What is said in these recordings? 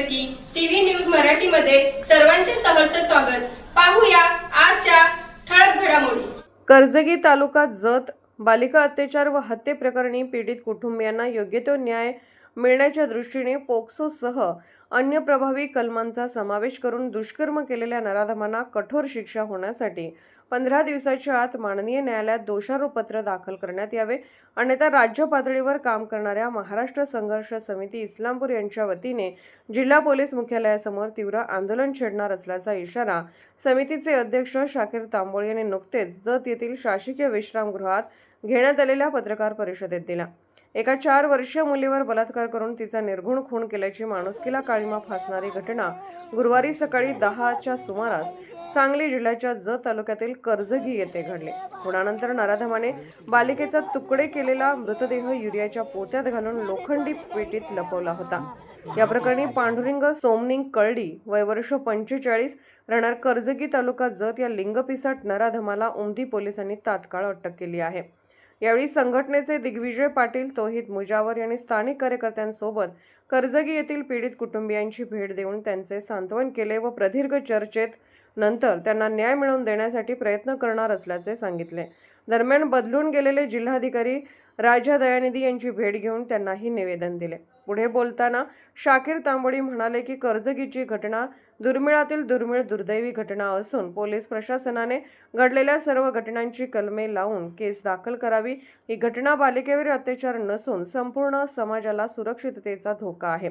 की TV news मराठीमध्ये सर्वांचे सहर्ष स्वागत. पाहूया आजच्या ठळक घडामोडी. कर्जगी तालुका जत बालिका अत्याचार व हत्येप्रकरणी पीडित कुटुंबियांना योग्य तो न्याय मिळण्याच्या दृष्टीने पोक्सोसह अन्य प्रभावी कलमांचा समावेश करून दुष्कर्म केलेल्या नराधमांना कठोर शिक्षा होण्यासाठी पंधरा दिवसाच्या आत माननीय न्यायालयात दोषारोपपत्र दाखल करण्यात यावे. अन्यथा राज्य पातळीवर काम करणाऱ्या महाराष्ट्र संघर्ष समिती इस्लामपूर यांच्या वतीने जिल्हा पोलीस मुख्यालयासमोर तीव्र आंदोलन छेडणार असल्याचा इशारा समितीचे अध्यक्ष शाकीर तांबोळे यांनी नुकतेच जत येथील शासकीय विश्रामगृहात घेण्यात आलेल्या पत्रकार परिषदेत दिला. एका चार वर्षीय मुलीवर बलात्कार करून तिचा निर्घुण खून केल्याची माणुसकीला काळीमा फासणारी घटना गुरुवारी सकाळी दहाच्या सुमारास सांगली जिल्ह्याच्या जत तालुक्यातील कर्जगी येथे घडले. खुणानंतर नराधमाने बालिकेचा तुकडे केलेला मृतदेह युरियाच्या पोत्यात घालून लोखंडी पेटीत लपवला होता. या प्रकरणी पांडुरिंग सोमनिंग कळडी वय वर्ष पंचेचाळीस राहणार कर्जगी तालुका जत या लिंगपिसाट नराधमाला उमदी पोलिसांनी तात्काळ अटक केली आहे. यावेळी संघटनेचे दिग्विजय पाटील तोहित मुजावर यांनी स्थानिक कार्यकर्त्यांसोबत कर्जगी येथील पीडित कुटुंबियांची भेट देऊन त्यांचे सांत्वन केले व प्रदीर्घ चर्चेत नंतर त्यांना न्याय मिळवून देण्यासाठी प्रयत्न करणार असल्याचे सांगितले. दरम्यान बदलून गेलेले जिल्हाधिकारी राजा दयानिधी यांची भेट घेऊन त्यांनाही निवेदन दिले. पुढे बोलताना शाकीर तांबोडी म्हणाले की कर्जगीची घटना दुर्मिळातील दुर्मिळ दुर्दैवी घटना असून पोलीस प्रशासनाने घडलेल्या सर्व घटनांची कलमे लावून केस दाखल करावी. ही घटना बालिकेवर अत्याचार नसून संपूर्ण समाजाला सुरक्षिततेचा धोका आहे.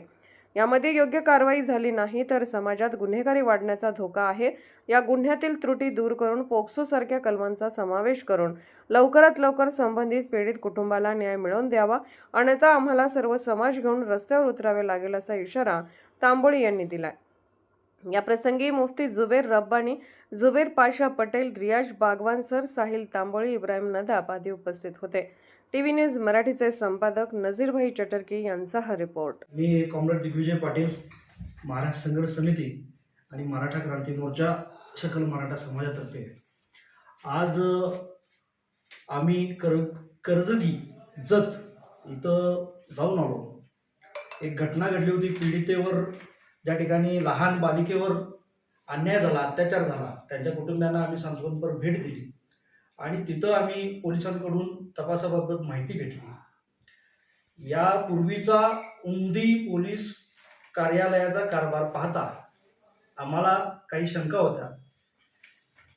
यामध्ये योग्य कारवाई झाली नाही तर समाजात गुन्हेगारी वाढण्याचा धोका आहे. या गुन्ह्यातील त्रुटी दूर करून पोक्सोसारख्या कलमांचा समावेश करून लवकरात लवकर संबंधित पीडित कुटुंबाला न्याय मिळवून द्यावा. अन्यथा आम्हाला सर्व समाज घेऊन रस्त्यावर उतरावे लागेल असा इशारा तांबोळी यांनी दिलाय. या प्रसंगी मुफ्ती जुबेर रब्बानी जुबेर पाशा पटेल रियाज बागवान सर साहिल तांबोळी इब्राहिम नदाब आदी उपस्थित होते. टीव्ही न्यूज मराठीचे संपादक नजीरभाई चटर्की यांचा हा रिपोर्ट. मी कॉम्रेड दिग्विजय पाटील महाराष्ट्र संघर्ष समिती आणि मराठा क्रांती मोर्चा सकल मराठा समाजातर्फे. आज आम्ही कर कर्जगी जत इथं जाऊन आलो. एक घटना घडली होती पीडितेवर ज्या ठिकाणी लहान बालिकेवर अन्याय झाला अत्याचार झाला त्यांच्या कुटुंबियांना आम्ही सांत्वनपर भेट दिली. आणि तिथं आम्ही पोलिसांकडून तपासाबाबत माहिती घेतली. यापूर्वीचा उमदी पोलीस कार्यालयाचा कारभार पाहता आम्हाला काही शंका होत्या.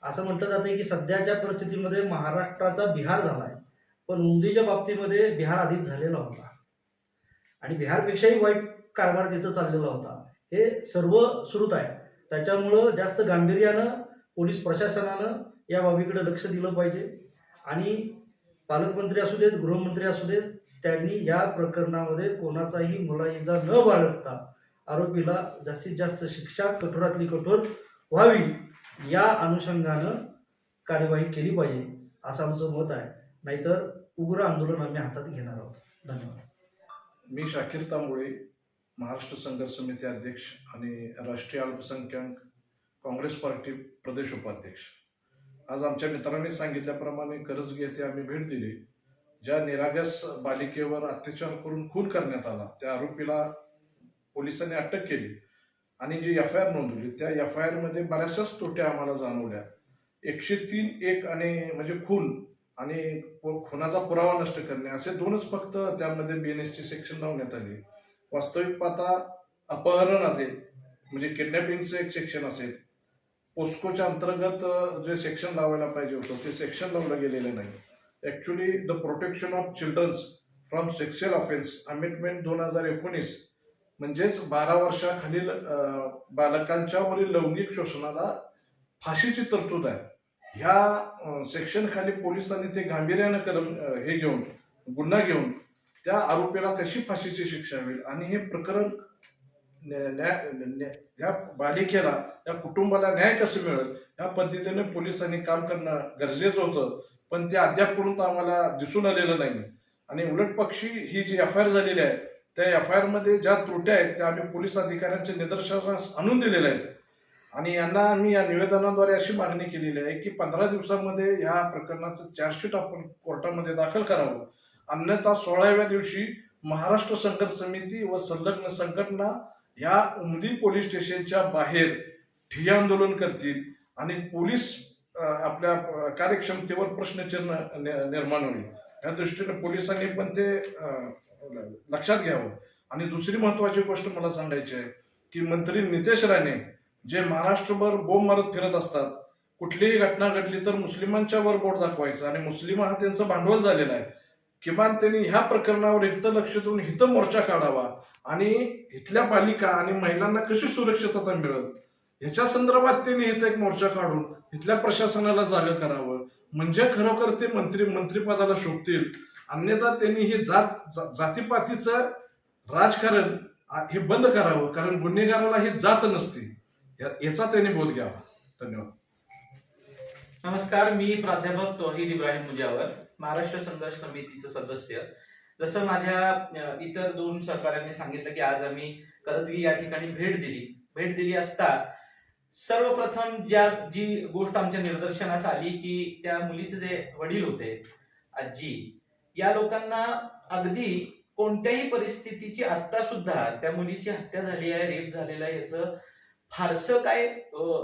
असं म्हटलं जातं की सध्याच्या परिस्थितीमध्ये महाराष्ट्राचा बिहार झाला आहे पण उमदीच्या बाबतीमध्ये बिहार आधीच झालेला होता. आणि बिहारपेक्षाही वाईट कारभार तिथं चाललेला होता. हे सर्व सुरूत आहे. त्याच्यामुळं जास्त गांभीर्यानं पोलीस प्रशासनानं या बाबीकडे लक्ष दिलं पाहिजे. आणि पालकमंत्री असू देत गृहमंत्री असू देत त्यांनी या प्रकरणामध्ये कोणाचाही मुलाइजा न बाळगता आरोपीला जास्तीत जास्त शिक्षा कठोरातली कठोर व्हावी या अनुषंगानं कार्यवाही केली पाहिजे असं आमचं मत आहे. नाहीतर उग्र आंदोलन आम्ही हातात घेणार आहोत. धन्यवाद. मी शाकीर तांबोळे महाराष्ट्र संघर्ष समिती अध्यक्ष आणि राष्ट्रीय अल्पसंख्याक काँग्रेस पार्टी प्रदेश उपाध्यक्ष. आज आमच्या मित्रांनी सांगितल्याप्रमाणे कर्ज घेते आम्ही भेट दिली. ज्या निरागस बालिकेवर अत्याचार करून खून करण्यात आला त्या आरोपीला पोलिसांनी अटक केली आणि जी एफ आय आर नोंदवली त्या एफ आय आरमध्ये बऱ्याचशाच त्रुट्या आम्हाला जाणवल्या. एकशे तीन एक आणि म्हणजे खून आणि खुनाचा पुरावा नष्ट करणे असे दोनच फक्त त्यामध्ये बी एन एसची सेक्शन लावण्यात आली. वास्तविक पाहता अपहरण असेल म्हणजे किडनॅपिंगचं एक सेक्शन असेल पोस्कोच्या अंतर्गत जे सेक्शन लावायला पाहिजे होतं ते सेक्शन लावलं गेलेलं नाही. Actually the protection of childrens from sexual offence amendment दोन हजार एकोणीस म्हणजेच बारा वर्षाखालील बालकांच्यावरील लैंगिक शोषणाला फाशीची तरतूद आहे. ह्या सेक्शनखाली पोलिसांनी ते गांभीर्यानं कलम हे घेऊन गुन्हा घेऊन त्या आरोपीला कशी फाशीची शिक्षा होईल आणि हे प्रकरण न्या- न्याय या बालिकेला या कुटुंबाला न्याय कसं मिळेल? या पद्धतीने पोलिसांनी काम करणं गरजेचं होतं पण ते अद्यापपर्यंत आम्हाला दिसून आलेलं नाही. आणि उलट पक्षी ही जी एफ आय आर झालेली आहे त्या एफ आय आरमध्ये ज्या त्रुट्या आहेत त्या आम्ही पोलीस अधिकाऱ्यांच्या निदर्शनास आणून दिलेल्या आहेत. आणि यांना आम्ही या निवेदनाद्वारे अशी मागणी केलेली आहे की पंधरा दिवसामध्ये ह्या प्रकरणाचं चार्जशीट आपण कोर्टामध्ये दाखल करावं. अन्यथा सोळाव्या दिवशी महाराष्ट्र संघर्ष समिती व संलग्न संघटना या उमदी पोलीस स्टेशनच्या बाहेर ठिय्या आंदोलन करतील आणि पोलीस आपल्या कार्यक्षमतेवर प्रश्नचिन्ह निर्माण होईल. या दृष्टीने पोलिसांनी पण ते लक्षात घ्यावं. आणि दुसरी महत्वाची गोष्ट मला सांगायची आहे की मंत्री नितेश राणे जे महाराष्ट्रभर बोंब मारत फिरत असतात कुठलीही घटना घडली तर मुस्लिमांच्या वर बोट दाखवायचं आणि मुस्लिम हा त्यांचं भांडवल झालेलं आहे. किमान त्यांनी ह्या प्रकरणावर हित लक्ष देऊन हिथं मोर्चा काढावा. आणि इथल्या पालिका आणि महिलांना कशी सुरक्षितता मिळेल? ह्याच्या संदर्भात त्यांनी इथं एक मोर्चा काढून इथल्या प्रशासनाला जागा करावं. म्हणजे खरोखर ते मंत्री मंत्रिपदाला शोभतील. अन्यथा त्यांनी हे जात जा- जातीपातीचं राजकारण हे बंद करावं. कारण गुन्हेगाराला ही जात नसते. या- याचा त्यांनी बोध घ्यावा. धन्यवाद. नमस्कार मी प्राध्यापक तोहिद इब्राहिम मुजावर. महाराष्ट्र संघर्ष समितीचं सदस्य. जसं माझ्या इतर दोन सहकाऱ्यांनी सांगितलं की आज आम्ही करजगी या ठिकाणी भेट दिली. भेट दिली असता सर्वप्रथम ज्या जी गोष्ट आमच्या निदर्शनास आली की त्या मुलीचे जे वडील होते आजी या लोकांना अगदी कोणत्याही परिस्थितीची आत्ता सुद्धा त्या मुलीची हत्या झाली आहे रेप झालेला आहे याचं फारसं काय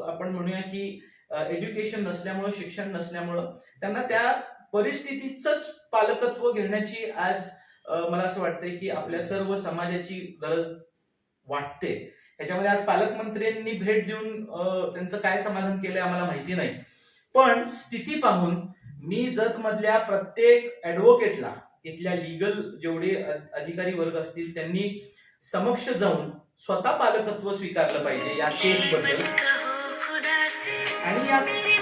आपण म्हणूया की एज्युकेशन नसल्यामुळं शिक्षण नसल्यामुळं त्यांना त्या परिस्थितीच पालकत्व घेण्याची आज मला असं वाटतंय की आपल्या सर्व समाजाची गरज वाटते. त्याच्यामध्ये आज पालकमंत्र्यांनी भेट देऊन त्यांचं काय समाधान केलंय आम्हाला माहिती नाही. पण स्थिती पाहून मी जतमधल्या प्रत्येक ऍडव्होकेटला इथल्या लिगल जेवढे अधिकारी वर्ग असतील त्यांनी समक्ष जाऊन स्वतः पालकत्व स्वीकारलं पाहिजे या केस बद्दल. आणि या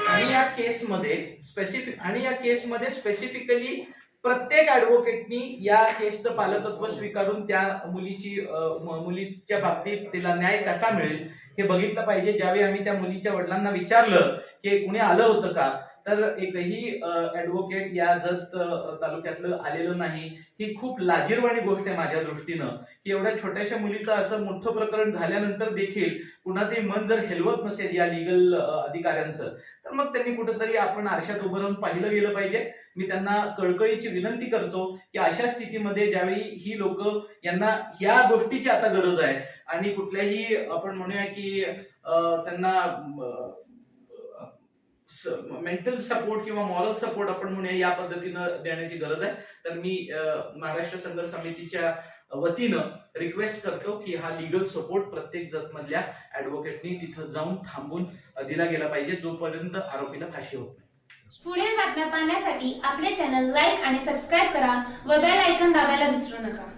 आणि या केसमध्ये स्पेसिफिक आणि या केसमध्ये स्पेसिफिकली प्रत्येक ऍडव्होकेटनी या केसचं पालकत्व स्वीकारून त्या मुलीची मुलीच्या बाबतीत तिला न्याय कसा मिळेल हे बघितलं पाहिजे. ज्यावेळी आम्ही त्या मुलीच्या वडिलांना विचारलं की कुणी आलं होतं का? तर एकही ऍडव्होकेट या जत तालुक्यातलं आलेलं नाही ही खूप लाजीरवाणी गोष्ट आहे माझ्या दृष्टीनं. की एवढ्या छोट्याशा मुलीचं असं मोठं प्रकरण झाल्यानंतर देखील कुणाचे मन जर हेलवत नसेल या लिगल अधिकाऱ्यांचं तर मग त्यांनी कुठंतरी आपण आरशात उभं राहून पाहिलं गेलं पाहिजे. मी त्यांना कळकळीची विनंती करतो की अशा स्थितीमध्ये ज्यावेळी ही लोक यांना ह्या गोष्टीची आता गरज आहे आणि कुठल्याही आपण म्हणूया की त्यांना मेंटल सपोर्ट किंवा मॉरल सपोर्ट आपण म्हणूया या पद्धतीनं देण्याची गरज आहे. तर मी महाराष्ट्र संघर्ष समितीच्या वतीनं रिक्वेस्ट करतो की हा लिगल सपोर्ट प्रत्येक जतमधल्या ऍडव्होकेटनी तिथं जाऊन थांबून दिला गेला पाहिजे जोपर्यंत आरोपीला फाशी होत नाही. पुढील बातम्या पाहण्यासाठी आपले चॅनल लाईक आणि सबस्क्राईब करा व बेल आयकन दाबायला विसरू नका.